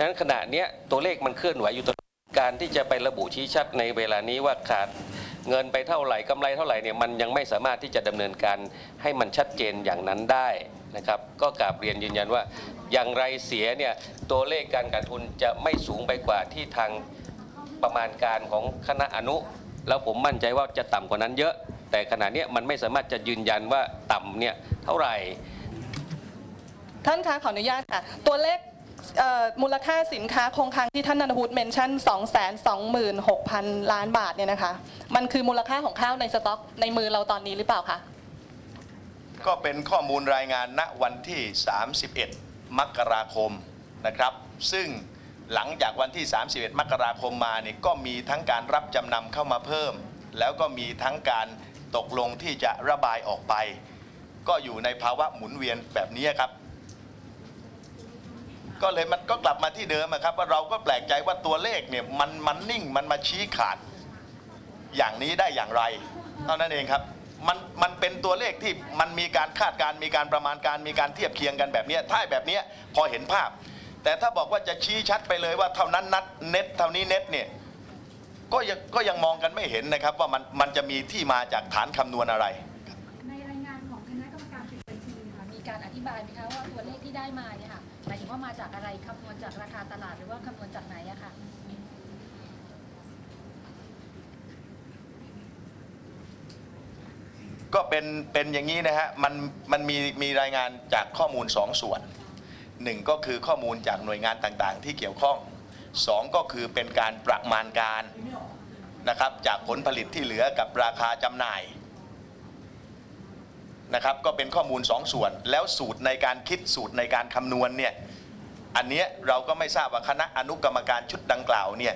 ดังนั้นขณะนี้ตัวเลขมันเคลื่อนไหวอยู่ตลอดการที่จะไประบุชี้ชัดในเวลานี้ว่าขาดเงินไปเท่าไหร่กำไรเท่าไหร่เนี่ยมันยังไม่สามารถที่จะดำเนินการให้มันชัดเจนอย่างนั้นได้นะครับ ก็กราบเรียนยืนยันว่า อย่างไรเสียเนี่ยตัวเลขการขาดทุนจะไม่สูงไปกว่าที่ทางประมาณการของคณะอนุ แล้วผมมั่นใจว่าจะต่ำกว่านั้นเยอะ แต่ขณะนี้มันไม่สามารถจะยืนยันว่าต่ำเนี่ยเท่าไหร่ท่านคะขออนุญาตค่ะตัวเลข เอ่อมูลค่าสินค้าคงคลังที่ท่านนันทวุฒิเมนชั่น 226,000 ล้านบาทเนี่ยนะคะ มันคือมูลค่าของข้าวในสต็อกในมือเราตอนนี้หรือเปล่าคะ ก็เป็นข้อมูลรายงานณวันที่ 31 มกราคมนะครับ ซึ่งหลังจากวันที่ 31 มกราคมมาเนี่ยก็มีทั้งการรับจำนำเข้ามาเพิ่ม แล้วก็มีทั้งการตกลงที่จะระบายออกไป ก็อยู่ในภาวะหมุนเวียนแบบนี้ครับ ก็เลยมันก็กลับมาที่เดิมครับว่าเราก็แปลกใจว่าตัวเลขเนี่ยมันมันนิ่งมันมาชี้ขาดอย่างนี้ได้อย่างไรเท่านั้นเองครับมันมันเป็นตัวเลขที่มันมีการคาดการมีการประมาณการมีการเทียบเคียงกันแบบนี้ถ้าแบบนี้พอเห็นภาพ แต่ถ้าบอกว่าจะชี้ชัดไปเลยว่าเท่านั้นนัดเน็ตเท่านี้เน็ตเนี่ยก็ยังก็ยังมองกันไม่เห็นนะครับว่ามันมันจะมีที่มาจากฐานคำนวณอะไร ในรายงานของคณะกรรมการปิดบัญชีค่ะมีการอธิบายไหมคะว่าตัวเลขที่ได้มาเนี่ยค่ะ หมายถึงว่ามาจากอะไรคำนวณจากราคาตลาดหรือว่าคำนวณจากไหนอะค่ะก็เป็นเป็นอย่างนี้นะฮะมันมันมีมีรายงานจากข้อมูลสองส่วนหนึ่งก็คือข้อมูลจากหน่วยงานต่างๆ ที่เกี่ยวข้องสองก็คือเป็นการประมาณการนะครับจากผลผลิตที่เหลือกับราคาจำหน่าย นะครับก็เป็นข้อมูลสองส่วน แล้วสูตรในการคิดสูตรในการคำนวณเนี่ยอันเนี้ยเราก็ไม่ทราบว่าคณะอนุกรรมการชุดดังกล่าวเนี่ย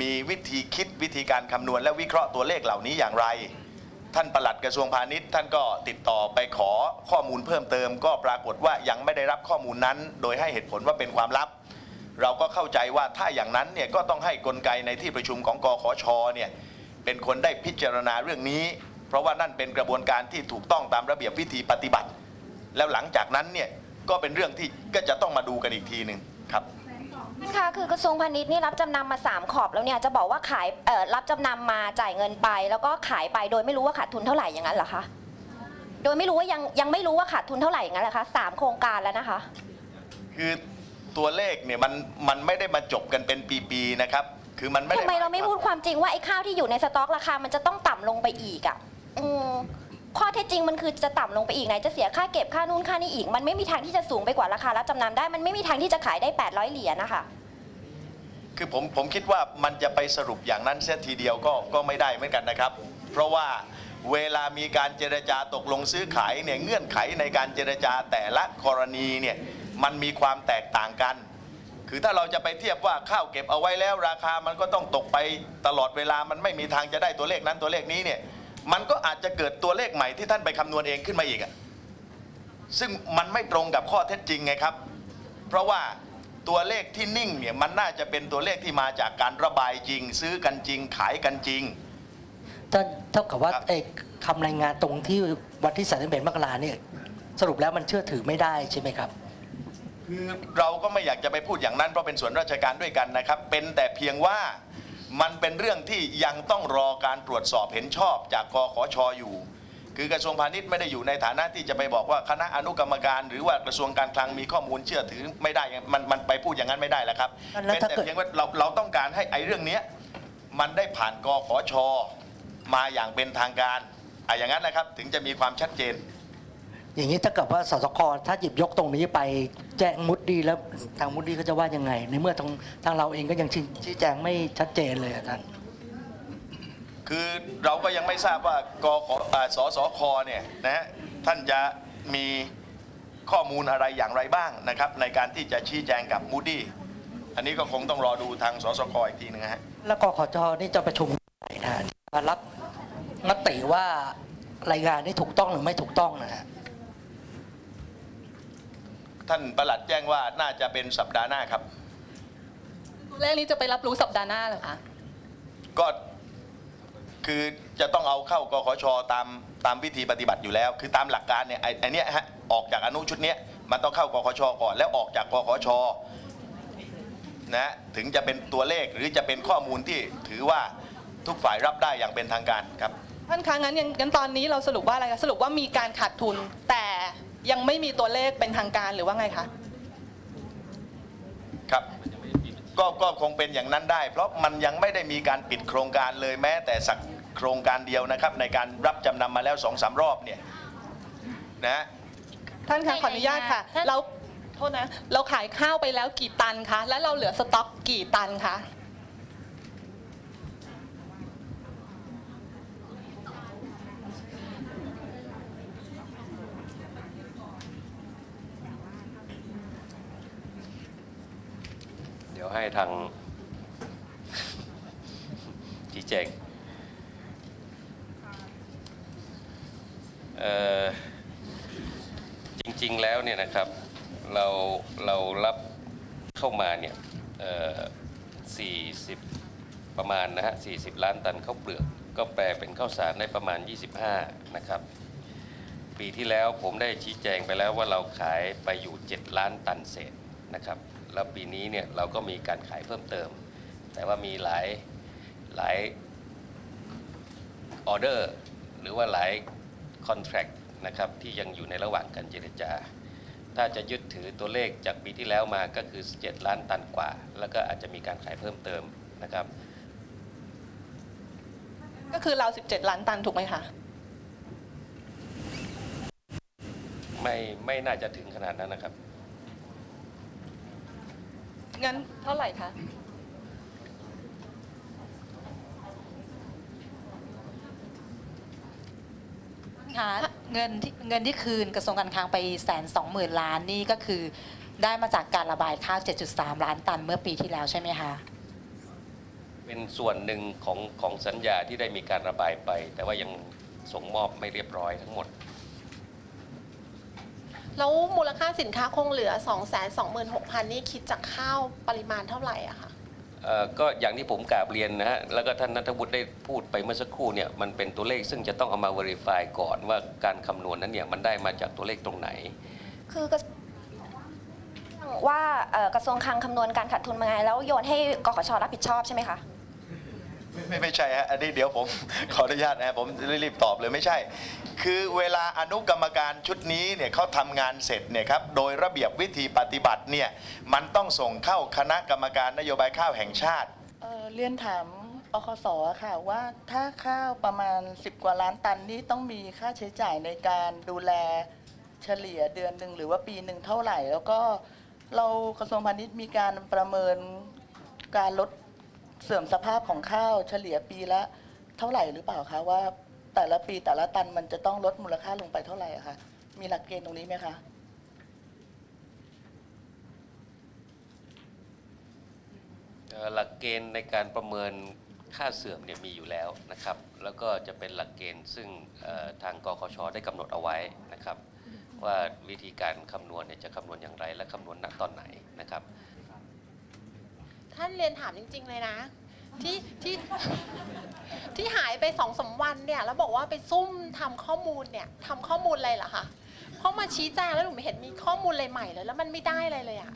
มีวิธีคิดวิธีการคำนวณและวิเคราะห์ตัวเลขเหล่านี้อย่างไร ท่านปลัดกระทรวงพาณิชย์ ท่านก็ติดต่อไปขอข้อมูลเพิ่มเติม ก็ปรากฏว่ายังไม่ได้รับข้อมูลนั้น โดยให้เหตุผลว่าเป็นความลับ เราก็เข้าใจว่าถ้าอย่างนั้นเนี่ยก็ต้องให้กลไกในที่ประชุมของกขชเนี่ยเป็นคนได้พิจารณาเรื่องนี้ เพราะว่านั่นเป็นกระบวนการที่ถูกต้องตามระเบียบวิธีปฏิบัติ แล้วหลังจากนั้นเนี่ยก็เป็นเรื่องที่ก็จะต้องมาดูกันอีกทีหนึ่งครับท่านคะคือกระทรวงพาณิชย์นี่รับจำนำมา 3 ขอบแล้วเนี่ยจะบอกว่าขายเอ่อรับจำนำมาจ่ายเงินไป แล้วก็ขายไปโดยไม่รู้ว่าขาดทุนเท่าไหร่อย่างนั้นเหรอคะโดยไม่รู้ว่ายังยังไม่รู้ว่าขาดทุนเท่าไหร่อย่างนั้นเหรอคะสามโครงการแล้วนะคะ คือตัวเลขเนี่ยมันมันไม่ได้มาจบกันเป็นปีๆนะครับ คือมันไม่ได้ทำไมเราไม่พูดความจริงว่าไอ้ข้าวที่อยู่ในสต็อกราคามันจะต้องต่ำลงไปอีกอะ อืมข้อเท็จจริงมันคือจะต่ำลงไปอีกไหนจะเสียค่าเก็บค่านู่นค่านี่อีก มันไม่มีทางที่จะสูงไปกว่าราคารับจำนำได้ มันไม่มีทางที่จะขายได้ 800 เหรียญนะคะ คือผมผมคิดว่ามันจะไปสรุปอย่างนั้นเสียทีเดียวก็ก็ไม่ได้เหมือนกันนะครับ เพราะว่าเวลามีการเจรจาตกลงซื้อขายเนี่ยเงื่อนไขในการเจรจาแต่ละกรณีเนี่ยมันมีความแตกต่างกัน คือถ้าเราจะไปเทียบว่าข้าวเก็บเอาไว้แล้วราคามันก็ต้องตกไปตลอดเวลามันไม่มีทางจะได้ตัวเลขนั้นตัวเลขนี้เนี่ย มันก็อาจจะเกิดตัวเลขใหม่ที่ท่านไปคำนวณเองขึ้นมาอีกอะซึ่งมันไม่ตรงกับข้อเท็จจริงไงครับ เพราะว่าตัวเลขที่นิ่งเนี่ยมันน่าจะเป็นตัวเลขที่มาจากการระบายจริง ซื้อกันจริง ขายกันจริงท่านเท่ากับว่าครับไอ้คำรายงานตรงที่วันที่31มกราเนี่ยสรุปแล้วมันเชื่อถือไม่ได้ใช่ไหมครับ คือเราก็ไม่อยากจะไปพูดอย่างนั้นเพราะเป็นส่วนราชการด้วยกันนะครับ เป็นแต่เพียงว่า มันเป็นเรื่องที่ยังต้องรอการตรวจสอบเห็นชอบจากกขชอยู่ คือกระทรวงพาณิชย์ไม่ได้อยู่ในฐานะที่จะไปบอกว่าคณะอนุกรรมการ หรือว่ากระทรวงการคลังมีข้อมูลเชื่อถือไม่ได้มันมันไปพูดอย่างนั้นไม่ได้แล้วครับแล้วเป็นถ้าแต่เกิด เพียงว่าเราเราต้องการให้ไอ้เรื่องเนี้ยมันได้ผ่านกขชมาอย่างเป็นทางการอะอย่างนั้นนะครับถึงจะมีความชัดเจน อย่างนี้ถ้าเกิดว่าสสคถ้าหยิบยกตรงนี้ไปแจ้งมุดดีแล้วทางมุดดีก็จะว่ายังไง ในเมื่อทางทางเราเองก็ยังชี้ชี้แจงไม่ชัดเจนเลยอะท่านคือเราก็ยังไม่ทราบว่ากขอ่าสสคเนี่ยนะฮะท่านจะมีข้อมูลอะไรอย่างไรบ้างนะครับ ในการที่จะชี้แจงกับมูดี้อันนี้ก็คงต้องรอดูทางสสคอีกทีหนึงนะฮะแล้วกขจนี่จะประชุมไหนนะฮะจะรับมติว่ารายงานนี้ถูกต้องหรือไม่ถูกต้องนะฮะ ท่านประหลัดแจ้งว่าน่าจะเป็นสัปดาห์หน้าครับ ตัวเลขนี้จะไปรับรู้สัปดาห์หน้าเหรอคะ ก็คือจะต้องเอาเข้ากขชตามตามวิธีปฏิบัติอยู่แล้ว คือตามหลักการเนี่ยไอ้ไอ้เนี้ยฮะออกจากอนุชุดเนี้ยมันต้องเข้ากขชก่อน แล้วออกจากกขชนะถึงจะเป็นตัวเลขหรือจะเป็นข้อมูลที่ถือว่าทุกฝ่ายรับได้อย่างเป็นทางการครับ ท่านคะงั้นยังงั้นตอนนี้เราสรุปว่าอะไรคะสรุปว่ามีการขาดทุน แต่ ยังไม่มีตัวเลขเป็นทางการหรือว่าไงคะครับก็ก็คงเป็นอย่างนั้นได้ เพราะมันยังไม่ได้มีการปิดโครงการเลยแม้ แต่สักโครงการเดียวนะครับ ในการรับจำนำมาแล้วสองสามรอบเนี่ยนะท่านคะขออนุญาตค่ะท่าน เราโทษนะ เราขายข้าวไปแล้วกี่ตันคะ และเราเหลือสต็อกกี่ตันคะ ดี๋ยวให้ทางชี้แจงจริงๆแล้วเนี่ยนะครับเราเรารับเข้ามาเนี่ยเอ่อ40ประมาณนะฮะ40ล้านตันข้าวเปลือก ก็แปลเป็นข้าวสารได้ประมาณ 25 นะครับ ปีที่แล้วผมได้ชี้แจงไปแล้วว่าเราขายไปอยู่ 7 ล้านตันเศษนะครับ แล้วปีนี้เนี่ยเราก็มีการขายเพิ่มเติม แต่ว่ามีหลายหลายออเดอร์หรือว่าหลายคอนแทรคนะครับที่ยังอยู่ในระหว่างการเจรจา ถ้าจะยึดถือตัวเลขจากปีที่แล้วมาก็คือ 7 ล้านตันกว่า แล้วก็อาจจะมีการขายเพิ่มเติมนะครับ ก็คือเรา 17 ล้านตันถูกไหมคะ ไม่ไม่น่าจะถึงขนาดนั้นนะครับ งั้นเท่าไหร่คะคะเงินที่เงินที่คืนกระทรวงการคลังไปแสนสองหมื่นล้านนี่ก็คือ ได้มาจากการระบายข้าว 7.3 ล้านตันเมื่อปีที่แล้วใช่ไหมคะ เป็นส่วนหนึ่งของของสัญญาที่ได้มีการระบายไป แต่ว่ายังส่งมอบไม่เรียบร้อยทั้งหมด แล้วมูลค่าสินค้าคงเหลือ 2 2 6 0 0 0 นี่คิดจากข้าวปริมาณเท่าไหร่อะคะเอ่อก็อย่างที่ผมกราบเรียนนะฮะ แล้วก็ท่านนัทวุฒิได้พูดไปเมื่อสักครู่เนี่ย มันเป็นตัวเลขซึ่งจะต้องเอามา verify ก่อนว่าการคำนวณนั้นเนี่ย มันได้มาจากตัวเลขตรงไหน คือกระว่าเอ่อกระทรวงคลังคำนวณการขาดทุนมาไง แล้วโยนให้กขชรับผิดชอบใช่ไหมคะ ไม่ไม่ใช่ฮะอันนี้เดี๋ยวผม ขออนุญาตนะฮะผมรีบตอบเลยไม่ใช่ คือเวลาอนุกรรมการชุดนี้เนี่ยเขาทำงานเสร็จเนี่ยครับโดยระเบียบวิธีปฏิบัติเนี่ยมันต้องส่งเข้าคณะกรรมการนโยบายข้าวแห่งชาติ เอ่อเรียนถามอคสค่ะว่าถ้าข้าวประมาณ 10 กว่าล้านตันนี่ต้องมีค่าใช้จ่ายในการดูแลเฉลี่ยเดือนหนึ่งหรือว่าปีหนึ่งเท่าไหร่ แล้วก็เรากระทรวงพาณิชย์มีการประเมินการลด เสื่อมสภาพของข้าวเฉลี่ยปีละเท่าไหร่หรือเปล่าคะว่า แต่ละปีแต่ละตันมันจะต้องลดมูลค่าลงไปเท่าไหร่อะคะมีหลักเกณฑ์ตรงนี้ไหมคะเอ่อหลักเกณฑ์ในการประเมินค่าเสื่อมเนี่ยมีอยู่แล้วนะครับ แล้วก็จะเป็นหลักเกณฑ์ซึ่งเอ่อทางกคชได้กำหนดเอาไว้นะครับ ว่าวิธีการคำนวณเนี่ยจะคำนวณอย่างไรและคำนวณณตอนไหนนะครับ ท่านเรียนถามจริง ๆ เลยนะ ที่ที่ที่หายไปสองสามวันเนี่ยแล้วบอกว่าไปซุ่มทำข้อมูลเนี่ยทำข้อมูลอะไรเหรอคะเพราะมาชี้แจงแล้วหนูไม่เห็นมีข้อมูลอะไรใหม่เลย แล้วมันไม่ได้อะไรเลยอะ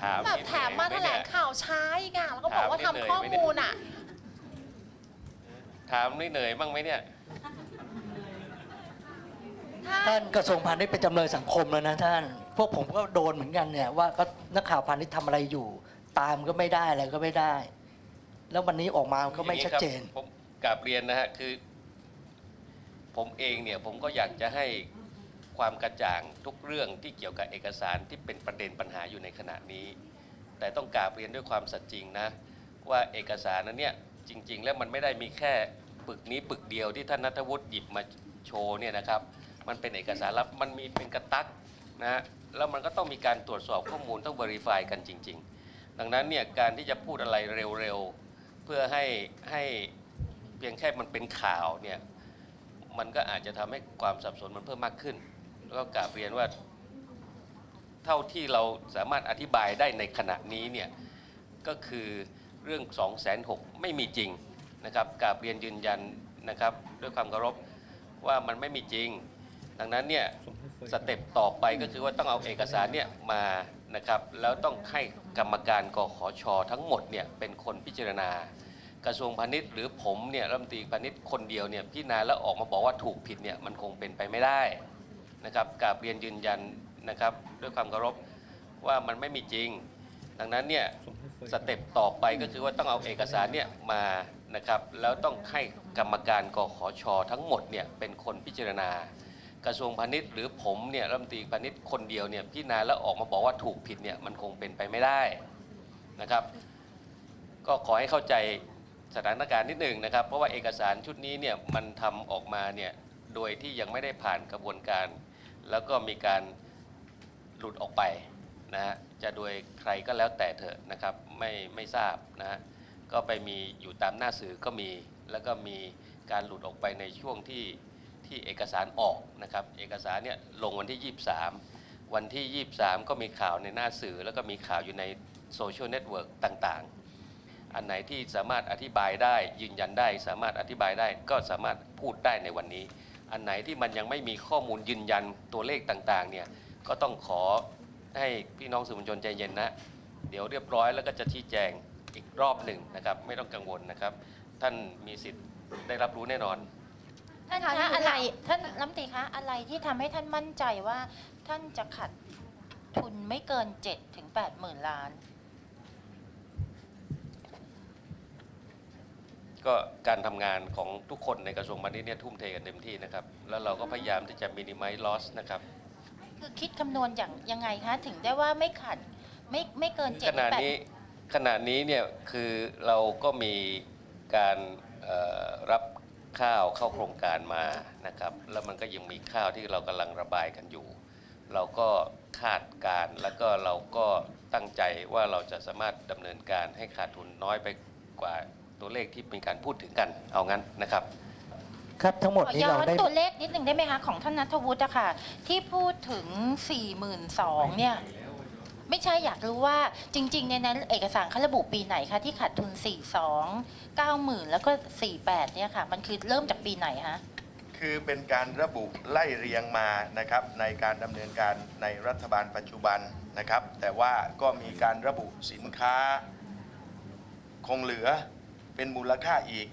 ถามแบบนิดแถมมาหแถน่อยลไหงข่าวช้าอีกอะแล้วก็บอกว่าถามทำนิดหน่อยข้อไหมเนี่ยมูลอะถามนี่เหนื่อยบ้างไหมเนี่ยท่านกระทรวงพาณิชย์เป็นจำเลยสังคมแล้วนะท่าน พวกผมก็โดนเหมือนกันเนี่ยว่าก็นักข่าวพาณิชย์ทำอะไรอยู่ ตามก็ไม่ได้อะไรก็ไม่ได้ แล้ววันนี้ออกมาก็ไม่ชัดเจนอย่างครับผมกราบเรียนนะฮะคือ ผมเองเนี่ยผมก็อยากจะให้ความกระจ่างทุกเรื่องที่เกี่ยวกับเอกสารที่เป็นประเด็นปัญหาอยู่ในขณะนี้ แต่ต้องกราบเรียนด้วยความสัตย์จริงนะ ว่าเอกสารนั้นเนี่ยจริง ๆ แล้วมันไม่ได้มีแค่ปึกนี้ปึกเดียวที่ท่านนัทวุฒิหยิบมาโชว์เนี่ยนะครับ มันเป็นเอกสารลับมันมีเป็นกระตักนะฮะ แล้วมันก็ต้องมีการตรวจสอบข้อมูลต้อง verify กันจริง ๆ ดังนั้นเนี่ยการที่จะพูดอะไรเร็วๆ เพื่อให้ให้เพียงแค่มันเป็นข่าวเนี่ยมันก็อาจจะทำให้ความสับสนมันเพิ่มมากขึ้น แล้วก็กาบเรียนว่า เท่าที่เราสามารถอธิบายได้ในขณะนี้เนี่ยก็คือเรื่อง 2 6 0 0 0ไม่มีจริงนะครับกราบเรียนยืนยันนะครับ ด้วยความเคารพว่ามันไม่มีจริง ดังนั้นเนี่ย สเต็ปต่อไปก็คือว่าต้องเอาเอกสารเนี่ยมานะครับแล้วต้องให้กรรมการกขชทั้งหมดเนี่ยเป็นคนพิจารณา กระทรวงพาณิชย์หรือผมเนี่ยรัฐมนตรีพาณิชย์คนเดียวเนี่ยพิจารณาแล้วออกมาบอกว่าถูกผิดเนี่ยมันคงเป็นไปไม่ได้นะครับกราบเรียนยืนยันนะครับด้วยความเคารพว่ามันไม่มีจริง ดังนั้นเนี่ยสเต็ปต่อไปก็คือว่าต้องเอาเอกสารเนี่ยมานะครับแล้วต้องให้กรรมการกขชทั้งหมดเนี่ยเป็นคนพิจารณา กระทรวงพาณิชย์หรือผมเนี่ยรัฐมนตรีพาณิชย์คนเดียวเนี่ยพิจารณาแล้วออกมาบอกว่าถูกผิดเนี่ยมันคงเป็นไปไม่ได้นะครับ ก็ขอให้เข้าใจสถานการณ์นิดหนึ่งนะครับ เพราะว่าเอกสารชุดนี้เนี่ยมันทำออกมาเนี่ยโดยที่ยังไม่ได้ผ่านกระบวนการ แล้วก็มีการหลุดออกไปนะฮะจะโดยใครก็แล้วแต่เถอะนะครับไม่ไม่ทราบนะฮะก็ไปมีอยู่ตามหน้าสื่อก็มี แล้วก็มีการหลุดออกไปในช่วงที่ ที่เอกสารออกนะครับเอกสารเนี่ยลงวันที่ 23 วันที่ 23 ก็มีข่าวในหน้าสื่อ แล้วก็มีข่าวอยู่ในโซเชียลเน็ตเวิร์กต่างๆ อันไหนที่สามารถอธิบายได้ยืนยันได้ สามารถอธิบายได้ก็สามารถพูดได้ในวันนี้ อันไหนที่มันยังไม่มีข้อมูลยืนยันตัวเลขต่างๆเนี่ยก็ต้องขอให้พี่น้องสื่อมวลชนใจเย็นนะ เดี๋ยวเรียบร้อยแล้วก็จะชี้แจงอีกรอบหนึ่งนะครับ ไม่ต้องกังวลนะครับ ท่านมีสิทธิ์ได้รับรู้แน่นอน ท่านคะอะไรท่านรัฐมนตรีคะอะไรที่ทำให้ท่านมั่นใจว่า ท่านจะขัดทุนไม่เกิน7ถึง8หมื่นล้าน ก็การทำงานของทุกคนในกระทรวงพาณิชย์เนี่ยทุ่มเทกันเต็มที่นะครับ แล้วเราก็พยายามที่จะ minimize loss นะครับ คือคิดคำนวณอย่างยังไงคะ ถึงได้ว่าไม่ขัดไม่ไม่เกิน7ขถึงณะ8นี้ขณะนี้เนี่ยคือเราก็มีการเอ่อรับ ข้าวเข้าโครงการมานะครับแล้วมันก็ยังมีข้าวที่เรากำลังระบายกันอยู่ เราก็คาดการณ์แล้วก็เราก็ตั้งใจว่าเราจะสามารถดำเนินการให้ขาดทุนน้อยไปกว่าตัวเลขที่มีการพูดถึงกันเอางั้นนะครับ ครับทั้งหมดขอนี้ย้อเรานได้ ตัวเลขนิดหนึ่งได้ไหมคะ ของท่านนัทวุฒิอะค่ะ ที่พูดถึง 42,000เนี่ย ไม่ใช่อยากรู้ว่าจริง ๆ ในนั้นเอกสารเขาระบุปีไหนคะที่ขาดทุน 42 90,000 แล้วก็ 48 เนี่ยค่ะ มันคือเริ่มจากปีไหนคะ คือเป็นการระบุไล่เรียงมานะครับในการดำเนินการในรัฐบาลปัจจุบันนะครับ แต่ว่าก็มีการระบุสินค้า คงเหลือเป็นมูลค่าอีก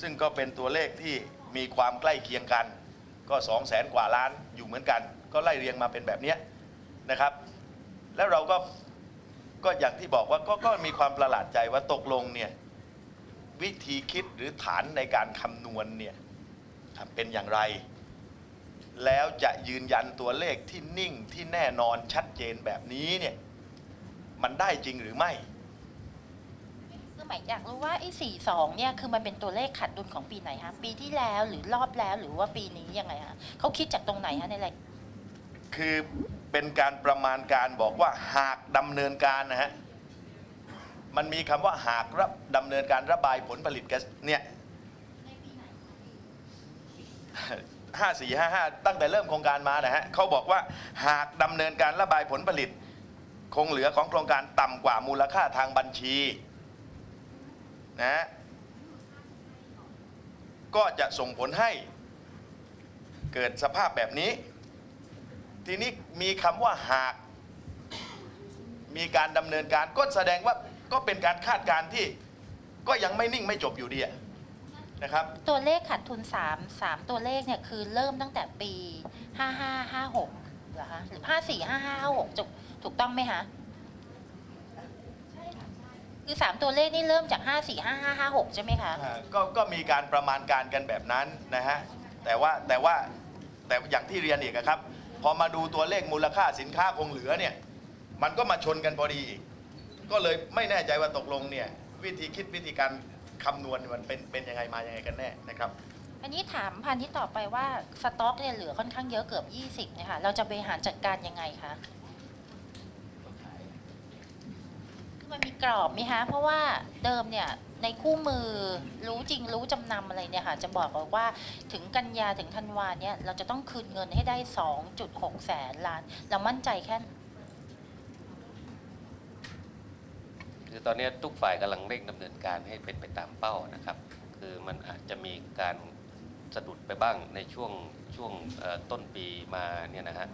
ซึ่งก็เป็นตัวเลขที่มีความใกล้เคียงกัน ก็2 0 0แสนกว่าล้านอยู่เหมือนกัน ก็ไล่เรียงมาเป็นแบบเนี้ยนะครับ แล้วเราก็ก็อย่างที่บอกว่าก็ก็มีความประหลาดใจว่าตกลงเนี่ยวิธีคิดหรือฐานในการคำนวณเนี่ยครับเป็นอย่างไร แล้วจะยืนยันตัวเลขที่นิ่งที่แน่นอนชัดเจนแบบนี้เนี่ยมันได้จริงหรือไม่คือหมายอยากรู้ว่าไอ้42เนี่ยคือมันเป็นตัวเลขขาดดุลของปีไหนคะปีที่แล้วหรือรอบแล้วหรือว่าปีนี้ยังไงคะเขาคิดจากตรงไหนคะในรายคือ เป็นการประมาณการบอกว่าหากดำเนินการนะฮะมันมีคำว่าหากรับดำเนินการระบายผลผลิตแก๊สเนี่ยห้าสี่ห้าห้าตั้งแต่เริ่มโครงการมานะฮะเขาบอกว่าหากดำเนินการระบายผลผลิต คงเหลือของโครงการต่ำกว่ามูลค่าทางบัญชีนะฮะก็จะส่งผลให้เกิดสภาพแบบนี้ ทีนี้มีคำว่าหาก มีการดำเนินการก็แสดงว่าก็เป็นการคาดการณ์ที่ก็ยังไม่นิ่งไม่จบอยู่ดีอะนะครับ ตัวเลขขาดทุน 3 3 ตัวเลขเนี่ยคือเริ่มตั้งแต่ปี 5556เหรอคะหรือ 54 5556ถูกถูกต้องไหมคะคือ 3 ตัวเลขนี่เริ่มจาก 54 5556 ใช่ไหมคะอ่าก็ก็มีการประมาณการกันแบบนั้นนะฮะแต่ว่าแต่ว่าแต่อย่างที่เรียนอีกอะครับ พอมาดูตัวเลขมูลค่าสินค้าคงเหลือเนี่ยมันก็มาชนกันพอดีอีกก็เลยไม่แน่ใจว่าตกลงเนี่ยวิธีคิดวิธีการคำนวณมันเป็นเป็นยังไงมายังไงกันแน่นะครับ อันนี้ถามพันที่ต่อไปว่าสต็อกเนี่ยเหลือค่อนข้างเยอะเกือบ 20เนี่ยค่ะเราจะบริหารจัดการยังไงคะคือมันมีกรอบไหมคะเพราะว่าเดิมเนี่ย ในคู่มือรู้จริงรู้จำนำอะไรเนี่ยค่ะ จะบอกว่าถึงกันยาถึงธันวาเนี่ยเราจะต้องคืนเงินให้ได้ 2.6 แสนล้าน เรามั่นใจแค่คือตอนนี้ทุกฝ่ายกำลังเร่งดำเนินการให้เป็นไปตามเป้านะครับ คือมันอาจจะมีการสะดุดไปบ้างในช่วงช่วงต้นปีมาเนี่ยนะฮะ